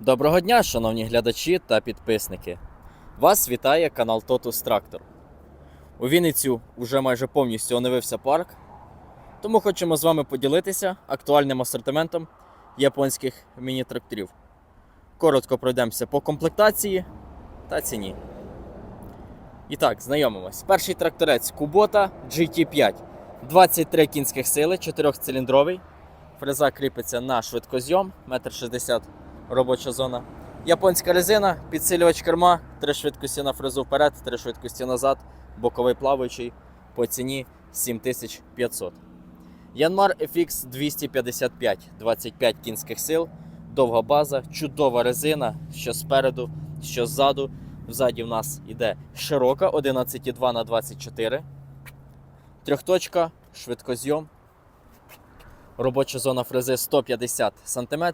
Доброго дня, шановні глядачі та підписники. Вас вітає канал Totus Tractor. У Вінницю вже майже повністю оновився парк, тому хочемо з вами поділитися актуальним асортиментом японських міні-тракторів. Коротко пройдемося по комплектації та ціні. І так, знайомимось. Перший тракторець Kubota GT5. 23 кінських сили, 4-циліндровий. Фреза кріпиться на швидкозйом, 1,60 м робоча зона. Японська резина, підсилювач керма, три швидкості на фрезу вперед, три швидкості назад, боковий плаваючий по ціні 7500. Янмар FX 255, 25 кінських сил, довга база, чудова резина, що спереду, що ззаду. Взаді в нас іде широка 11,2 на 24. Трьохточка, швидкозйом. Робоча зона фрези 150 см.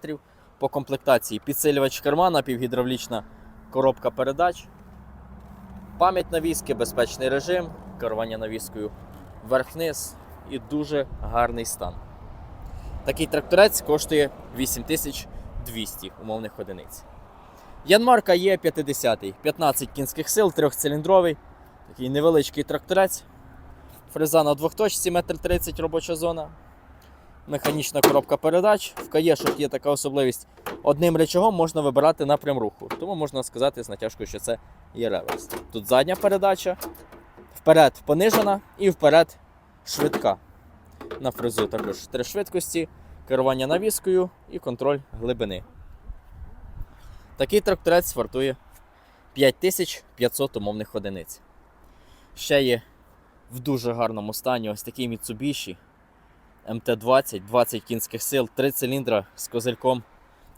По комплектації підсилювач керма, напівгідравлічна коробка передач, пам'ять навіски, безпечний режим, керування навіскою вверх-вниз і дуже гарний стан. Такий тракторець коштує 8200 умовних одиниць. Янмарка є 50 15 кінських сил, трьохциліндровий, такий невеличкий тракторець. Фреза на двохточці, 1,30 м робоча зона. Механічна коробка передач. В каєшах є така особливість. Одним речагом можна вибирати напрям руху. Тому можна сказати з натяжкою, що це є реверс. Тут задня передача, вперед понижена і вперед швидка. На фрезу також три швидкості, керування навіскою і контроль глибини. Такий тракторець вартує 5500 умовних одиниць. Ще є в дуже гарному стані ось такий Mitsubishi МТ-20, 20 кінських сил, 3 циліндра з козельком.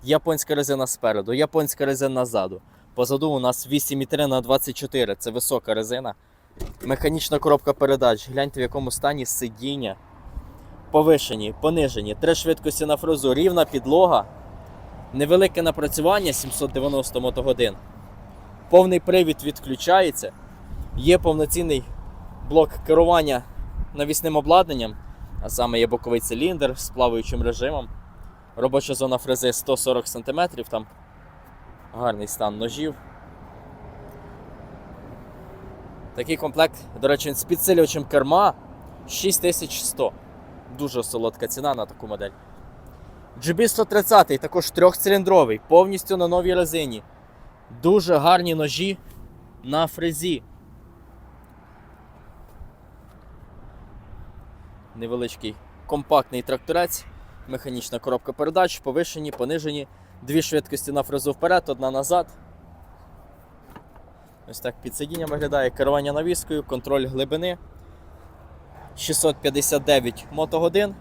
Японська резина спереду, японська резина ззаду. Позаду у нас 8,3 на 24 це висока резина. Механічна коробка передач. Гляньте, в якому стані сидіння. Повишені, понижені, три швидкості на фрезу, рівна підлога. Невелике напрацювання 790 мотогодин. Повний привід відключається. Є повноцінний блок керування навісним обладнанням, а саме є боковий циліндр з плаваючим режимом. Робоча зона фрези 140 см, там гарний стан ножів. Такий комплект, до речі, з підсилювачем керма 6100. Дуже солодка ціна на таку модель. GB130 також трьохциліндровий, повністю на новій резині. Дуже гарні ножі на фрезі. Невеличкий компактний тракторець, механічна коробка передач, повишені, понижені, дві швидкості на фрезу вперед, одна назад. Ось так під сидінням виглядає керування навіскою, контроль глибини. 659 мотогодин.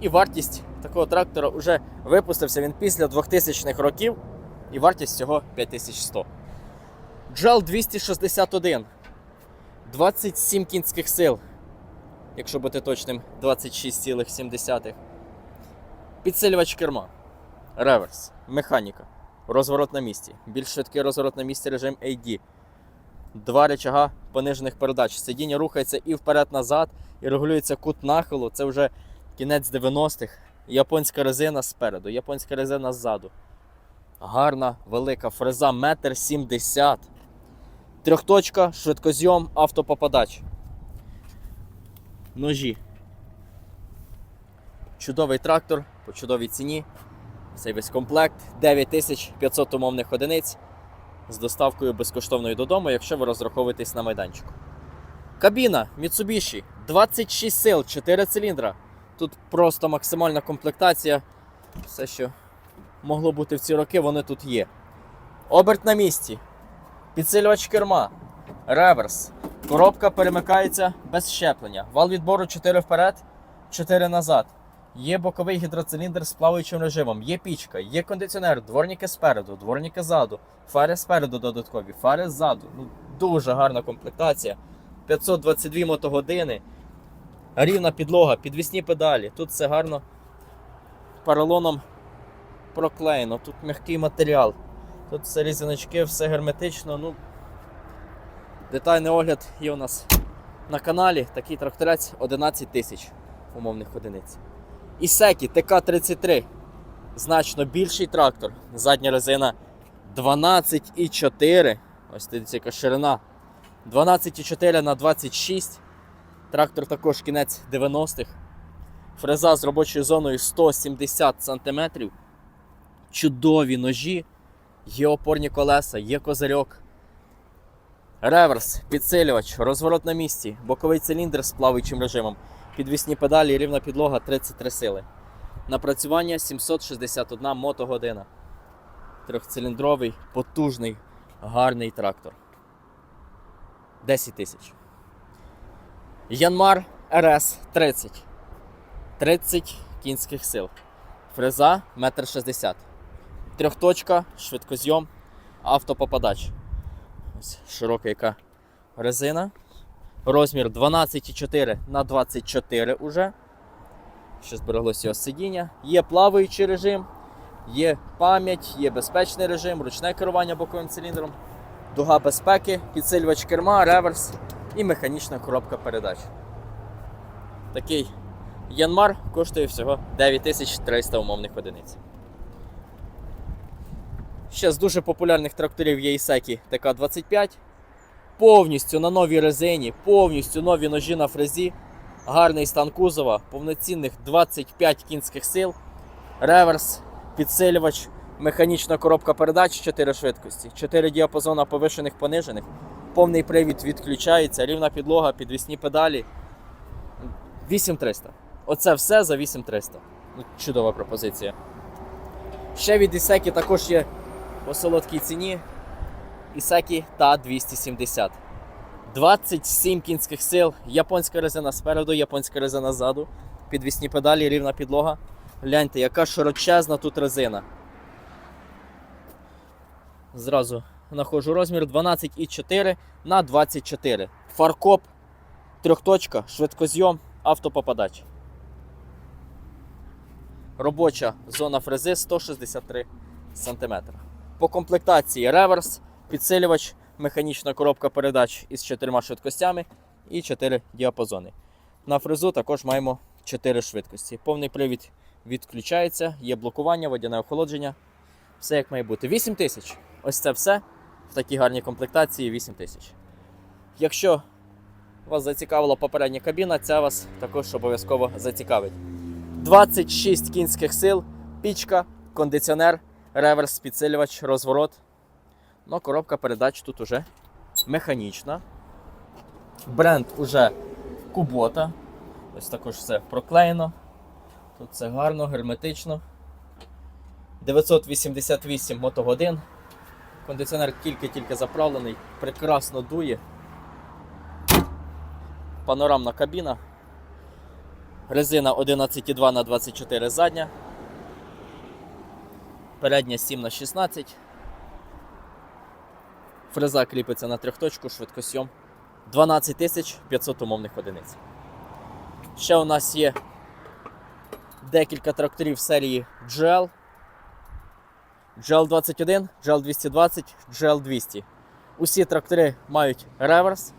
І вартість такого трактора вже випустився він після 2000-х років. І вартість цього 5100. Джал 261. 27 кінських сил. Якщо бути точним, 26,7. Підсилювач керма. Реверс. Механіка. Розворот на місці. Більш швидкий розворот на місці режим AD. Два речага понижених передач. Сидіння рухається і вперед-назад, і регулюється кут нахилу. Це вже кінець 90-х. Японська резина спереду, японська резина ззаду. Гарна, велика фреза, 1,70 м. Трьохточка, швидкозйом, автопопадач. Ножі. Чудовий трактор по чудовій ціні. Цей весь комплект 9500 умовних одиниць з доставкою безкоштовною додому, якщо ви розраховуєтесь на майданчику. Кабіна Mitsubishi 26 сил, 4 циліндра. Тут просто максимальна комплектація. Все, що могло бути в ці роки, воно тут є. Оберт на місці. Підсилювач керма. Реверс. Коробка перемикається без щеплення. Вал відбору 4 вперед, 4 назад. Є боковий гідроциліндр з плаваючим режимом, є пічка, є кондиціонер, дворники спереду, дворники ззаду, фари спереду додаткові, фари ззаду. Ну, дуже гарна комплектація. 522 мотогодини. Рівна підлога, підвісні педалі. Тут все гарно поролоном проклеєно, тут м'який матеріал. Тут все різиночки, все герметично. Ну, Детальний огляд є у нас на каналі. Такий тракторець 11 тисяч умовних одиниць. Ісекі ТК-33. значно більший трактор. Задня резина 12,4. Ось дивіться, яка ширина. 12,4 на 26. Трактор також кінець 90-х. Фреза з робочою зоною 170 см. Чудові ножі. Є опорні колеса, є козирьок. Реверс, підсилювач, розворот на місці, боковий циліндр з плаваючим режимом, підвісні педалі, рівна підлога 33 сили. Напрацювання 761 мотогодина. Трьохциліндровий, потужний, гарний трактор. 10 тисяч. Янмар РС 30. 30 кінських сил. Фреза 1,60 м. Трьохточка, швидкозйом, автопопадач. Ось широка яка резина. Розмір 12,4 на 24 уже. Ще збереглося його сидіння. Є плаваючий режим, є пам'ять, є безпечний режим, ручне керування боковим циліндром, дуга безпеки, підсилювач керма, реверс і механічна коробка передач. Такий Янмар коштує всього 9300 умовних одиниць. Ще з дуже популярних тракторів є Ісекі ТК-25. Повністю на новій резині, повністю нові ножі на фрезі, гарний стан кузова, повноцінних 25 кінських сил, реверс, підсилювач, механічна коробка передач 4 швидкості, 4 діапазона повишених понижених, повний привід відключається, рівна підлога, підвісні педалі. 8300. Оце все за 8300. Ну, Чудова пропозиція. Ще від Ісекі також є по солодкій ціні Ісекі та 270. 27 кінських сил, японська резина спереду, японська резина ззаду, підвісні педалі, рівна підлога. Гляньте, яка широчезна тут резина. Зразу знаходжу розмір 12,4 на 24. Фаркоп, трьохточка, швидкозйом, автопопадач. Робоча зона фрези 163 см. По комплектації реверс, підсилювач, механічна коробка передач із чотирма швидкостями і 4 діапазони. На фрезу також маємо 4 швидкості. Повний привід відключається, є блокування, водяне охолодження. Все як має бути. 8 тисяч. Ось це все. В такій гарній комплектації 8 тисяч. Якщо вас зацікавила попередня кабіна, ця вас також обов'язково зацікавить. 26 кінських сил, пічка, кондиціонер, реверс, підсилювач, розворот. Ну, коробка передач тут уже механічна. Бренд уже Кубота. Ось також все проклеєно. Тут все гарно, герметично. 988 мотогодин. Кондиціонер тільки-тільки заправлений, прекрасно дує. Панорамна кабіна. Резина 11,2 на 24 задня. Передня 7 на 16. Фреза кріпиться на трьохточку, швидкосйом. 12 500 умовних одиниць. Ще у нас є декілька тракторів серії GL. GL21, GL220, GL200. Усі трактори мають реверс.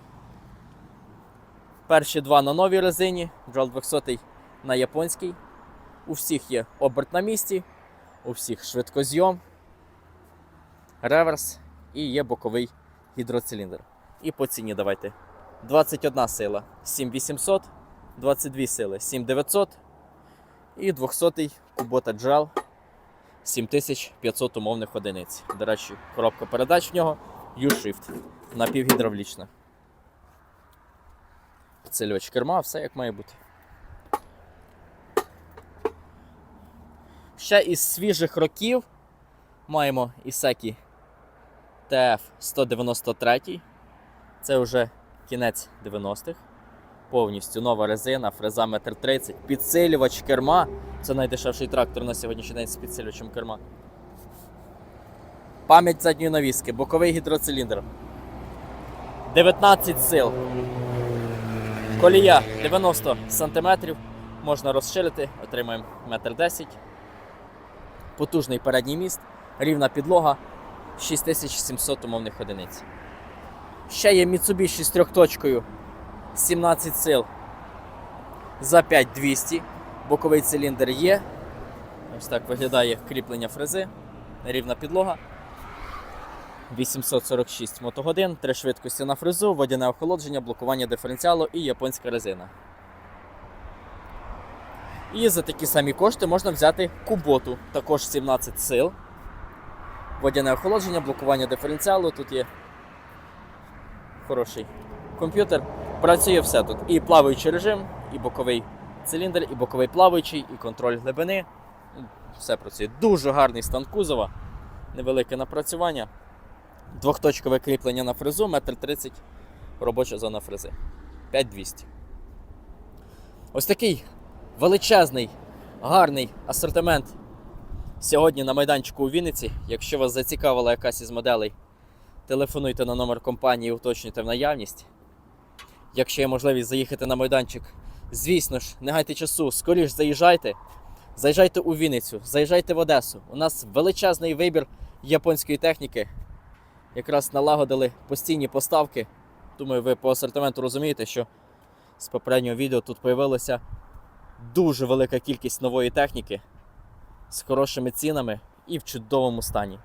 Перші два на новій резині, GL 200 на японській. У всіх є оберт на місці, у всіх швидкозйом, реверс і є боковий гідроциліндр. І по ціні давайте. 21 сила 7800, 22 сили 7900 і 200 Kubota GL 7500 умовних одиниць. До речі, коробка передач в нього U-Shift напівгідравлічна. Підсилювач керма, все як має бути. Ще із свіжих років маємо Ісекі TF-193. Це вже кінець 90-х. Повністю нова резина, фреза 1,30 м, підсилювач керма. Це найдешевший трактор на сьогоднішній день з підсилювачем керма. Пам'ять задньої навіски, боковий гідроциліндр. 19 сил. Колія 90 см. Можна розширити, отримаємо 1,10 м. Потужний передній міст, рівна підлога, 6700 умовних одиниць. Ще є Mitsubishi з трьохточкою 17 сил за 5200. Боковий циліндр є. Ось так виглядає кріплення фрези. Рівна підлога. 846 мотогодин, три швидкості на фрезу, водяне охолодження, блокування диференціалу і японська резина. І за такі самі кошти можна взяти куботу, також 17 сил. Водяне охолодження, блокування диференціалу. Тут є хороший комп'ютер. Працює все тут. І плаваючий режим, і боковий циліндр, і боковий плаваючий, і контроль глибини. Все працює. Дуже гарний стан кузова, невелике напрацювання. Двохточкове кріплення на фрезу, 1,30 м робоча зона фрези. 5200. Ось такий величезний, гарний асортимент сьогодні на майданчику у Вінниці. Якщо вас зацікавила якась із моделей, телефонуйте на номер компанії, уточнюйте в наявність. Якщо є можливість заїхати на майданчик, звісно ж, не гайте часу, скоріш заїжджайте. Заїжджайте у Вінницю, заїжджайте в Одесу. У нас величезний вибір японської техніки. Якраз налагодили постійні поставки. Думаю, ви по асортименту розумієте, що з попереднього відео тут появилася дуже велика кількість нової техніки з хорошими цінами і в чудовому стані.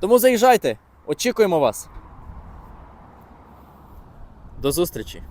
Тому заїжджайте, очікуємо вас. До зустрічі!